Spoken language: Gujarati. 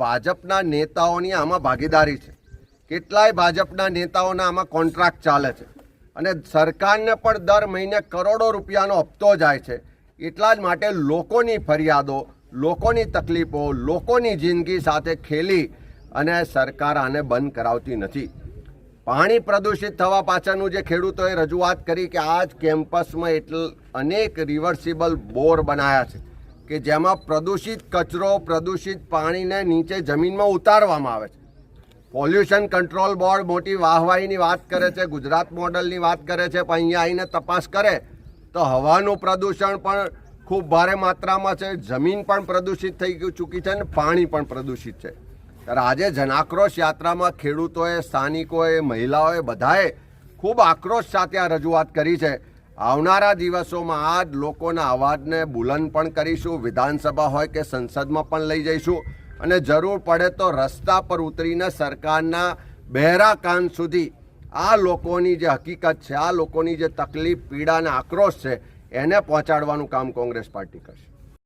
ભાજપના નેતાઓની આમાં ભાગીદારી છે. કેટલાય ભાજપના નેતાઓના આમાં કોન્ટ્રાક્ટ ચાલે છે. અને સરકારને પણ દર મહિને કરોડો રૂપિયાનો હપ્તો જાય છે. એટલા જ માટે લોકોની ફરિયાદો, લોકોની તકલીફો, લોકોની જિંદગી સાથે ખેલી અને સરકાર આને બંધ કરાવતી નથી. પાણી પ્રદૂષિત થવા પાછળનું જે ખેડૂતોએ રજૂઆત કરી કે આ જ કેમ્પસમાં એટલ, અનેક રિવર્સિબલ બોર બનાવ્યા છે. કે જેમાં પ્રદૂષિત કચરો, પ્રદૂષિત પાણીને નીચે જમીનમાં ઉતારવામાં આવે છે. પોલ્યુશન કંટ્રોલ બોર્ડ મોટી વાહવાહીની વાત કરે છે, ગુજરાત મોડલની વાત કરે છે, પણ અહીંયા આવીને તપાસ કરે તો હવાનું પ્રદૂષણ પણ ખૂબ ભારે માત્રામાં છે, જમીન પણ પ્રદૂષિત થઈ ગયું ચૂકી છે અને પાણી પણ પ્રદૂષિત છે. ત્યારે આજે જનાક્રોશ યાત્રામાં ખેડૂતોએ, સ્થાનિકોએ, મહિલાઓએ બધાએ ખૂબ આક્રોશ સાથે આ રજૂઆત કરી છે. આવનારા દિવસોમાં આ જ લોકોના અવાજને બુલંદ પણ કરીશું. વિધાનસભા હોય કે સંસદમાં પણ લઈ જઈશું. અને જરૂર પડે તો રસ્તા પર ઉતરીને સરકારના બહેરા કાન સુધી આ લોકોની જે હકીકત છે, આ લોકોની જે તકલીફ, પીડા અને આક્રોશ છે, એને પહોંચાડવાનું કામ કોંગ્રેસ પાર્ટી કરશે.